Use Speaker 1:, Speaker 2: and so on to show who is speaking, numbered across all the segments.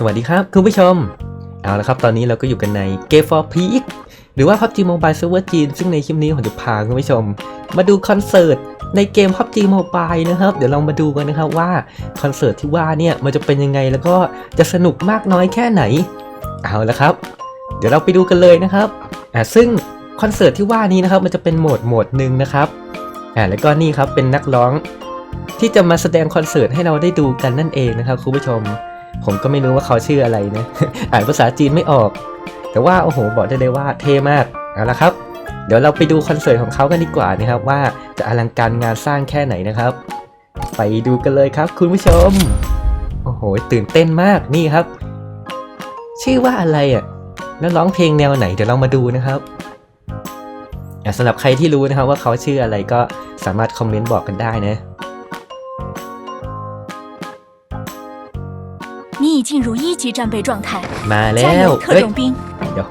Speaker 1: สวัสดีครับ คุณผู้ชม เอาละครับ ตอนนี้เราก็อยู่กันใน Game for Peak หรือว่า PUBG Mobile Server จีน ซึ่งในคลิปนี้ผมจะพาคุณผู้ชม มาดูคอนเสิร์ตในเกม PUBG Mobile นะครับ เดี๋ยวเรามาดูกันนะครับว่าคอนเสิร์ตที่ว่าเนี่ยมันจะเป็นยังไงแล้วก็จะสนุกมากน้อยแค่ไหน เอาละครับ เดี๋ยวเราไปดูกันเลยนะครับอ่าซึ่งคอนเสิร์ตที่ว่านี้นะครับมันจะเป็นโหมดโหมดหนึ่งนะครับอ่าแล้วก็นี่ครับเป็นนักร้องที่จะมาแสดงคอนเสิร์ตให้เราได้ดูกันนั่นเองนะครับคุณผู้ชม ผมก็ไม่รู้ว่าเขาชื่ออะไรนะ อ่านภาษาจีนไม่ออก แต่ว่าโอ้โหบอกได้เลยว่าเท่มาก เอาละครับ เดี๋ยวเราไปดูคอนเสิร์ตของเขากันดีกว่านะครับว่าจะอลังการงานสร้างแค่ไหนนะครับ ไปดูกันเลยครับ คุณผู้ชม โอ้โห ตื่นเต้นมากนี่ครับ ชื่อว่าอะไรอะ แล้วร้องเพลงแนวไหนเดี๋ยวเรามาดูนะครับสำหรับใครที่รู้นะครับว่าเขาชื่ออะไรก็สามารถคอมเมนต์บอกกันได้นะ
Speaker 2: 你已进入一级战备状态，
Speaker 1: มาแล้
Speaker 2: 加
Speaker 1: ว
Speaker 2: 油，特
Speaker 1: เฮ้ย
Speaker 2: 种兵！
Speaker 1: เดี๋ยว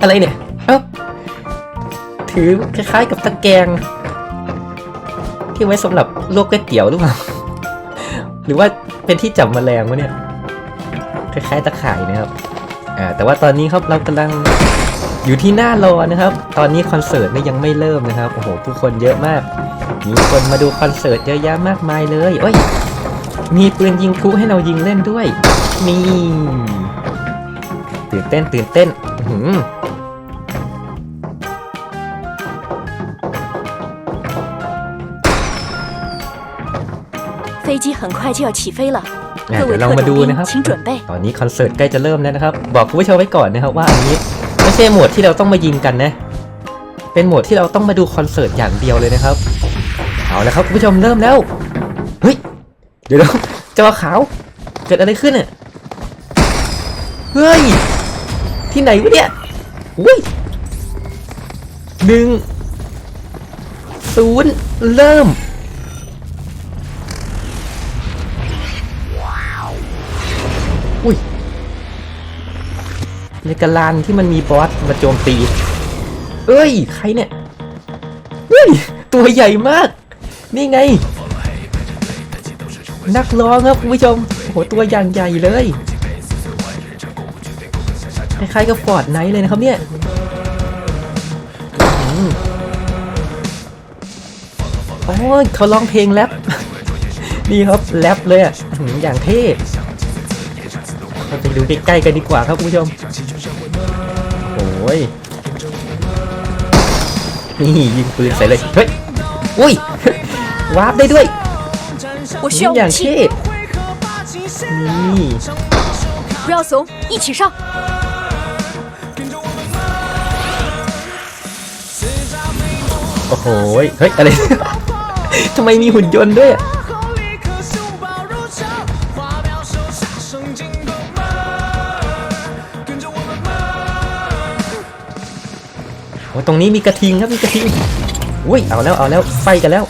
Speaker 1: อะไรเนี่ย เอ้า ถือคล้ายๆกับตะแกรง ที่ไว้สำหรับลวกก๋วยเตี๋ยวหรือเปล่า หรือว่าเป็นที่จับแมลงวะเนี่ย คล้ายๆตะข่ายนะครับ อ่า แต่ว่าตอนนี้ครับเรากำลังอยู่ที่หน้ารอนะครับ ตอนนี้คอนเสิร์ตเนี่ยยังไม่เริ่มนะครับ โอ้โห ผู้คนเยอะมาก มีคนมาดูคอนเสิร์ตเยอะแยะมากมายเลยเอ้ย มีปืนยิงพลุให้เรายิงเล่นด้วย นี่ ตื่นเต้นตื่นเต้นอื้อหือ
Speaker 2: 飞机很快就要起飞了，
Speaker 1: อ่ะ
Speaker 2: 各
Speaker 1: เดี๋
Speaker 2: 位
Speaker 1: ยวเรา
Speaker 2: 特
Speaker 1: มา
Speaker 2: 种
Speaker 1: ดูนะครับ
Speaker 2: 兵，请准备。
Speaker 1: ตอนนี้คอนเสิร์ตใกล้จะเริ่มแล้วนะครับ บอกคุณผู้ชมไว้ก่อนนะครับว่าอันนี้ไม่ใช่โหมดที่เราต้องมายิงกันนะ เป็นโหมดที่เราต้องมาดูคอนเสิร์ตอย่างเดียวเลยนะครับ เอาแล้วครับคุณผู้ชมเริ่มแล้ว เฮ้ย เ ดี๋ยวนะจอขาว เกิดอะไรขึ้นอะเฮ้ย ที่ไหนวะเนี่ย อุ้ยหนึ่งศูนย์เริ่ม อุ้ย ในกาลานที่มันมีบอสมาโจมตี เอ้ย ใครเนี่ย เฮ้ย ตัวใหญ่มาก นี่ไง นักร้องครับคุณผู้ชมโหตัวอย่างใหญ่เลยคล้ายๆกับฟอร์ดไนท์เลยนะครับเนี่ยโอ้ยเขาร้องเพลงแรปนี่ครับแรปเลยอะอื้อหืออย่างเท่เราไปดูใกล้ๆกันดีกว่าครับคุณผู้ชมโอ้ยนี่ยิงปืนใส่เลย เฮ้ย อุ้ย วาร์ปได้ด้วย
Speaker 2: 我需要
Speaker 1: อย่าง
Speaker 2: 武器，
Speaker 1: เท่นี่
Speaker 2: 不要怂，一起上！
Speaker 1: โอ้โห เฮ้ย อะไร ทำไมมีหุ่นยนต์ด้วยอะโอ้ตรงนี้มีกระทิงครับ มีกระทิง อุ้ย เอาแล้ว เอาแล้ว ไฟกันแล้ว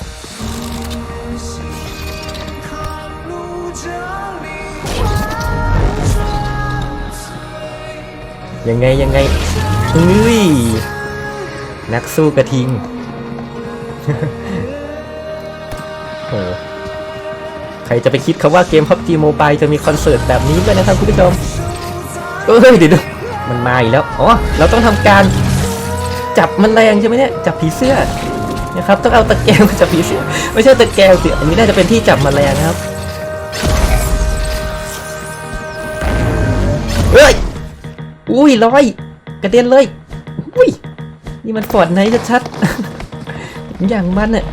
Speaker 1: ยังไงยังไงเฮ้ยนักสู้กระทิงโอ้ใครจะไปคิดครับว่าเกม PUBG Mobile จะมีคอนเสิร์ตแบบนี้ด้วยนะครับคุณผู้ชมเอ้ยเดี๋ยวมันมาอีกแล้วอ๋อเราต้องทำการจับมันแรงใช่ไหมเนี่ยจับผีเสื้อนะครับต้องเอาตะแกรงมาจับผีเสื้อไม่ใช่ตะแกรงสิอันนี้น่าจะเป็นที่จับแมลงนะครับเฮ้ย อุ้ยลอย กระเด็นเลย อุ้ย นี่มันฟอดไหนชัดๆ อย่างมันอะ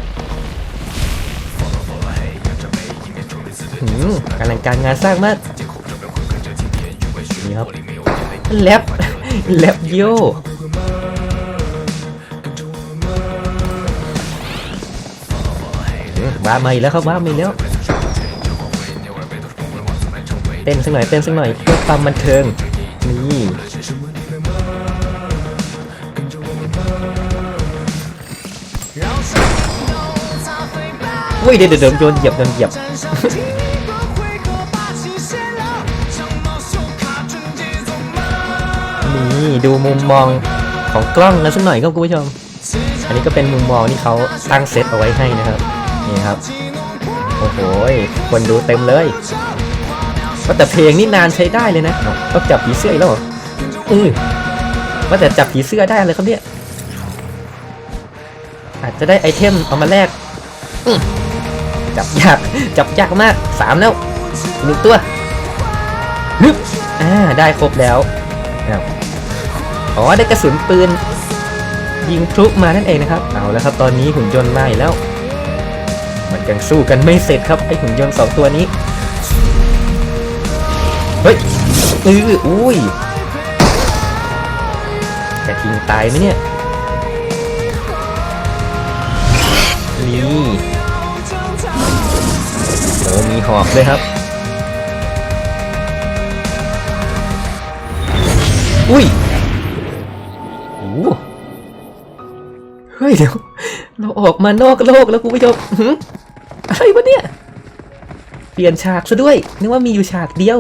Speaker 1: หืมอลังการงานสร้างมาก นี่ครับแล็บแล็บโยอืมว้ามาอีกแล้วครับว้ามาอีกแล้ว เต้นสักหน่อยเต้นสักหน่อยเพื่อความบันเทิง นี่ อุ้ยเดี๋ยวเดี๋ยวเดี๋ยวโดนเหยียบโดนเหยียบนี่ดูมุมมองของกล้องกันสักหน่อยครับคุณผู้ชม อันนี้ก็เป็นมุมมองที่เขาตั้งเซตเอาไว้ให้นะครับนี่ครับโอ้โหคนดูเต็มเลยว่าแต่เพลงนี่นานใช้ได้เลยนะต้องจับผีเสื้ออีกแล้วเหรออือว่าแต่จับผีเสื้อได้อะไรครับเนี่ยอาจจะได้ไอเทมเอามาแลกอื จับยาก จับยากมากสามแล้วหนึ่งตัวฮึบอ่าได้ครบแล้วอ้าวอ๋อได้กระสุนปืน ยิงพลุมานั่นเองนะครับ เอาแล้วครับตอนนี้หุ่นยนต์มาอีกแล้ว มันยังสู้กันไม่เสร็จครับไอหุ่นยนต์สองตัวนี้เฮ้ยอืออุ้ยจะทิ้งตายไหมเนี่ย โอ้มีหอกเลยครับ อุ้ยโอ้เฮ้ยเดี๋ยว เราออกมานอกโลกแล้วคุณผู้ชมอะไรวะเนี่ย เปลี่ยนฉากซะด้วย นึกว่ามีอยู่ฉากเดียว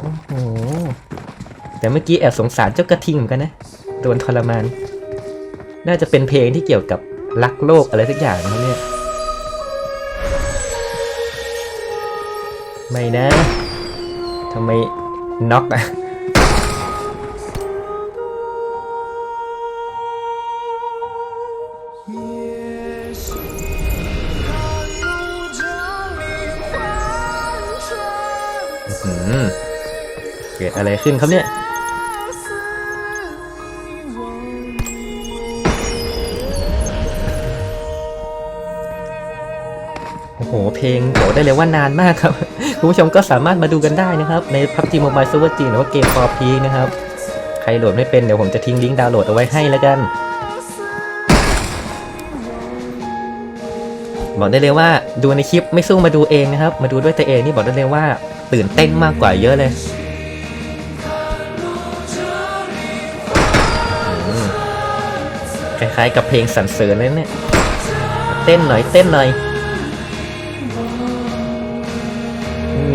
Speaker 1: โอ้โห แต่เมื่อกี้แอบสงสารเจ้ากระทิงเหมือนกันนะ โดนทรมาน น่าจะเป็นเพลงที่เกี่ยวกับรักโลกอะไรสักอย่างนะเนี่ย ไม่นะทำไมน็อกอะอืมเกิดอะไรขึ้นครับเนี่ย ได้เลยว่านานมากครับ คุณผู้ชมก็สามารถมาดูกันได้นะครับ ใน PUBG Mobile Server จีนหรือว่าเกม for p นะครับ ใครโหลดไม่เป็นเดี๋ยวผมจะทิ้งลิงก์ดาวน์โหลดเอาไว้ให้แล้วกัน บอกได้เลยว่าดูในคลิปไม่สู้มาดูเองนะครับ มาดูด้วยตัวเองนี่บอกได้เลยว่าตื่นเต้นมากกว่าเยอะเลยคล้ายๆกับเพลงสรรเสริญเลยเนี่ย เต้นหน่อยเต้นหน่อย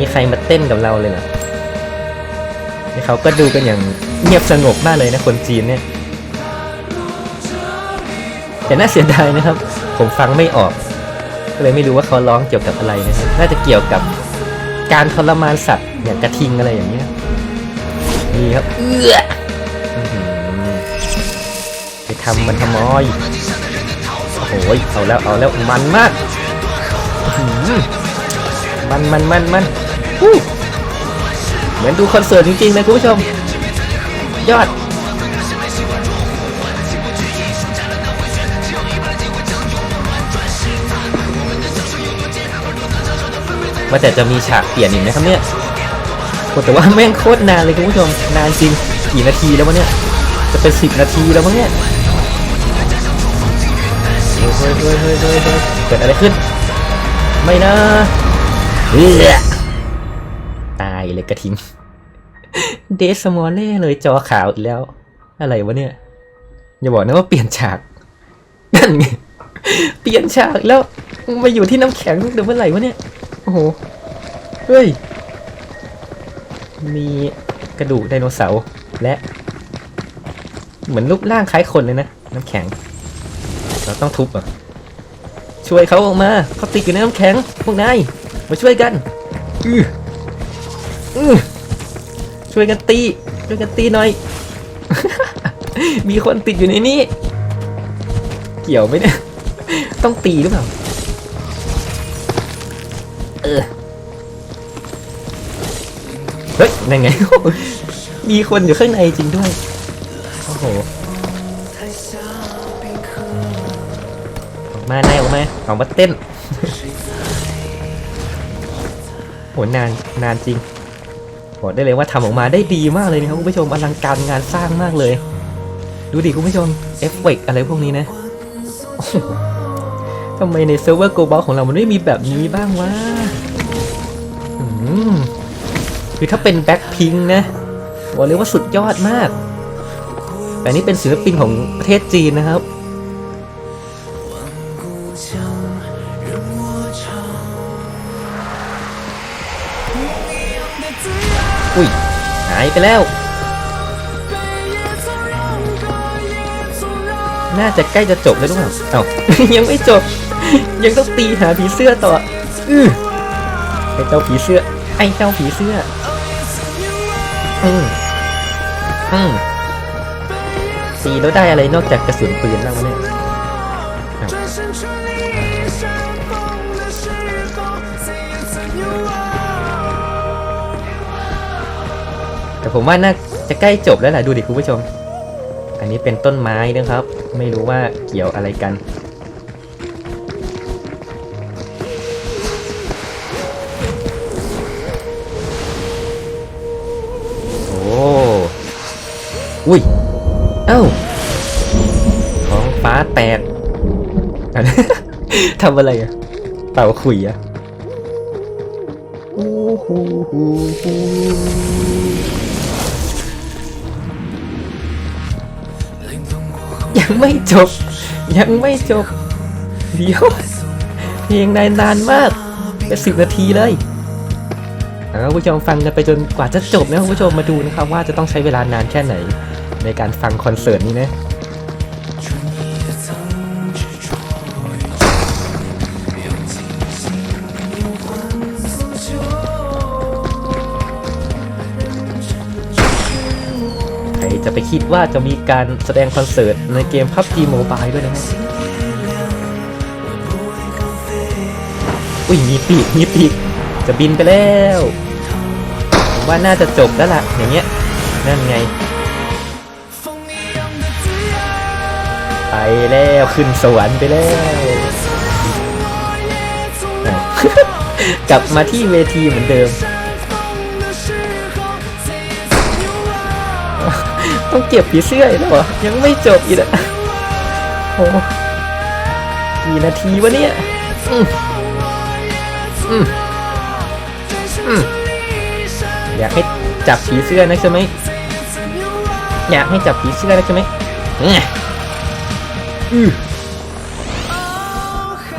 Speaker 1: มีใครมาเต้นกับเราเลยเหรอนี่เขาก็ดูกันอย่างเงียบสงบมากเลยนะคนจีนเนี่ย แต่น่าเสียดายนะครับ ผมฟังไม่ออก ก็เลยไม่รู้ว่าเขาร้องเกี่ยวกับอะไรนะครับน่าจะเกี่ยวกับการทรมานสัตว์อย่างกระทิงอะไรอย่างเงี้ยนี่ครับเอื้อไปทำมันทำไมโอ้โหเอาแล้วเอาแล้วมันมากมันมันมันมัน เหมือนดูคอนเสิร์ตจริงๆเลยคุณผู้ชม ยอดว่าแต่จะมีฉากเปลี่ยนอีกไหมครับเนี่ยแต่ว่าแม่งโคตรนานเลยคุณผู้ชม นานจริง กี่นาทีแล้ววะเนี่ย จะเป็นสิบนาทีแล้วมั้งเนี่ยเฮ้ยเฮ้ยเฮ้ยเฮ้ยเกิดอะไรขึ้น ไม่นะเฮ้ย เลยกระทิง เดสมอลเล่เลยจอขาวอีกแล้ว อะไรวะเนี่ย อย่าบอกนะว่าเปลี่ยนฉากนั่นไงเปลี่ยนฉากแล้วมาอยู่ที่น้ำแข็งเดี๋ยวเมื่อไหร่วะเนี่ย โอ้โห เฮ้ย มีกระดูกไดโนเสาร์และ เหมือนรูปร่างคล้ายคนเลยนะ น้ำแข็ง เราต้องทุบอะช่วยเขาออกมาเขาติดอยู่ในน้ำแข็ง พวกนาย มาช่วยกัน อืออือ ช่วยกันตี ช่วยกันตีหน่อย มีคนติดอยู่ในนี้ เกี่ยวไหมเนี่ย ต้องตีหรือเปล่า เออ เฮ้ยนั่นไง มีคนอยู่ข้างในจริงด้วย โอ้โหออกมานายออกมาออกมาเต้นโหนาน นานจริง บอกได้เลยว่าทำออกมาได้ดีมากเลยนะครับคุณผู้ชมอลังการงานสร้างมากเลย ดูดิคุณผู้ชมเอฟเฟกอะไรพวกนี้นะทำไมในเซิร์ฟเวอร์โกบอลของเรามันไม่มีแบบนี้บ้างวะคือถ้าเป็นแบ็คพิงนะบอกเลยว่าสุดยอดมาก แต่นี่เป็นศิลปินของประเทศจีนนะครับ อุ้ย หายไปแล้ว น่าจะใกล้จะจบแล้วหรือเปล่าเอ้ายังไม่จบ ยังต้องตีหาผีเสื้อต่ออือไอเจ้าผีเสื้อ ไอเจ้าผีเสื้อ อืมอืมตีแล้วได้อะไรนอกจากกระสุนปืนบ้างวะเนี่ย ผมว่าน่าจะใกล้จบแล้วแหละดูดิคุณผู้ชม อันนี้เป็นต้นไม้นะครับ ไม่รู้ว่าเกี่ยวอะไรกัน โอ้อุ้ย เอ้าท้องฟ้าแตกทำอะไรอะเป่าขุยอะ ยังไม่จบ ยังไม่จบ เดี๋ยวเพลงนานนานมากเป็นสิบนาทีเลยแล้วผู้ชมฟังกันไปจนกว่าจะจบนะคุณผู้ชมมาดูนะครับว่าจะต้องใช้เวลานานแค่ไหน ในการฟังคอนเสิร์ตนี้นะ คิดว่าจะมีการแสดงคอนเสิร์ตในเกม PUBG Mobile ด้วยนะอุ้ยมีปีกมีปีกจะบินไปแล้วผมว่าน่าจะจบแล้วล่ะ อย่างเงี้ยนั่นไง ไปแล้วขึ้นสวรรค์ไปแล้ว กลับมาที่เวทีเหมือนเดิม ต้องเก็บผีเสื้ออีกแล้วเหรอยังไม่จบอีกอะโอ้กี่นาทีวะเนี่ยอืมอืมอืมอยากให้จับผีเสื้อนะใช่ไหมอยากให้จับผีเสื้อนะใช่ไหมเนี่ยอือ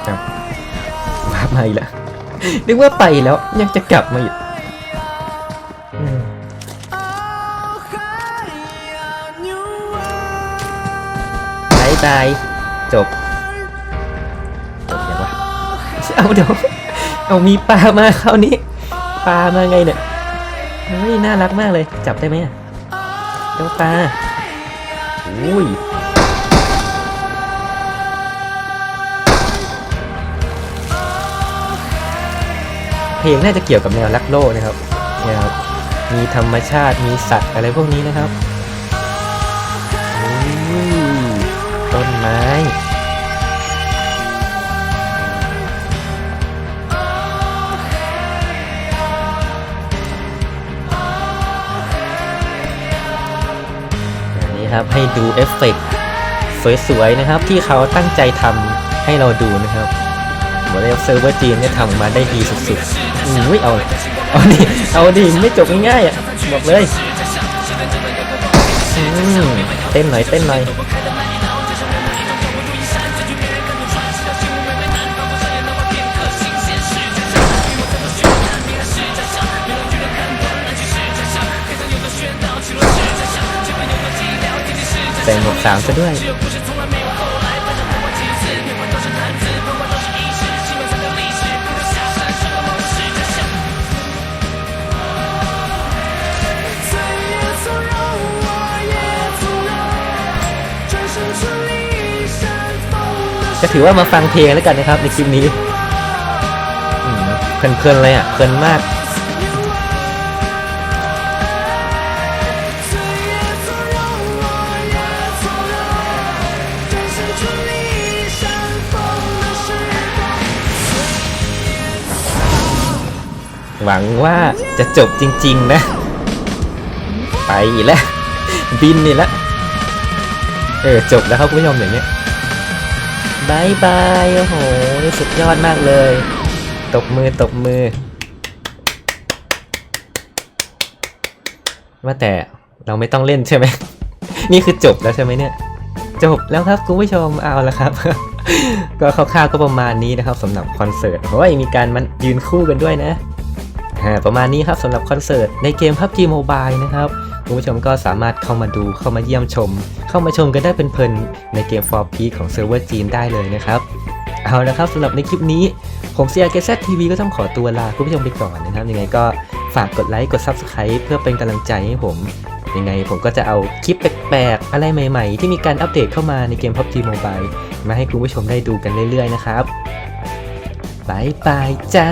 Speaker 1: จับมาใหม่ละนึกว่าไปแล้วยังจะกลับมาอีก บายบาย จบ จบยังวะเอาเดี๋ยวเอามีปลามาคราวนี้ปลามาไงเนี่ยเฮ้ยน่ารักมากเลย จับได้ไหมอะเจ้าปลาอุ้ยเพลงน่าจะเกี่ยวกับแนวรักโลกนะครับเนี่ยครับ มีธรรมชาติมีสัตว์อะไรพวกนี้นะครับ ต้นไม้อันนี้ครับให้ดูเอฟเฟกต์สวยๆนะครับ ที่เขาตั้งใจทำให้เราดูนะครับบอกเลยเซิร์ฟเวอร์จีนเนี่ยทำมาได้ดีสุดๆอุ้ยเอาเอาดิเอาดิไม่จบง่ายๆอะบอกเลยอืมเต้นหน่อยเต้นหน่อย ส่หมวกสามซะด้วยก็ถือว่ามาฟังเพลงแล้วกันนะครับในคลิปนี้เพลินๆเลยอะเพลินมาก หวังว่าจะจบจริง ๆ นะ ไปอีกแล้ว บินนี่แล้วเออ จบแล้วครับคุณผู้ชมอย่างเงี้ยบายบาย โอ้โห นี่สุดยอดมากเลย ตบมือตบมือ ว่าแต่เราไม่ต้องเล่นใช่ไหม นี่คือจบแล้วใช่ไหมเนี่ย จบแล้วครับคุณผู้ชมเอาละครับ ก็คร่าวๆก็ประมาณนี้นะครับสำหรับคอนเสิร์ตโอ้ยมีการมันยืนคู่กันด้วยนะ ประมาณนี้ครับสำหรับคอนเสิร์ตในเกม PUBG Mobile นะครับคุณผู้ชมก็สามารถเข้ามาดูเข้ามาเยี่ยมชม เข้ามาชมกันได้เพลินๆในเกม For p e a ของเซิร์ฟเวอร์จีนได้เลยนะครับ เอาละครับสำหรับในคลิปนี้ ผมเซียเกซทีวีก็ต้องขอตัวลาคุณผู้ชมไปก่อนนะครับ ยังไงก็ฝากกดไลค์กด Subscribe เพื่อเป็นกำลังใจให้ผมยังไงผมก็จะเอาคลิปแปลกๆ อะไรใหม่ๆ ที่มีการอัปเดตเข้ามาในเกม PUBG Mobile มาให้คุณผู้ชมได้ดูกันเรื่อยๆนะครับบายบายจ้า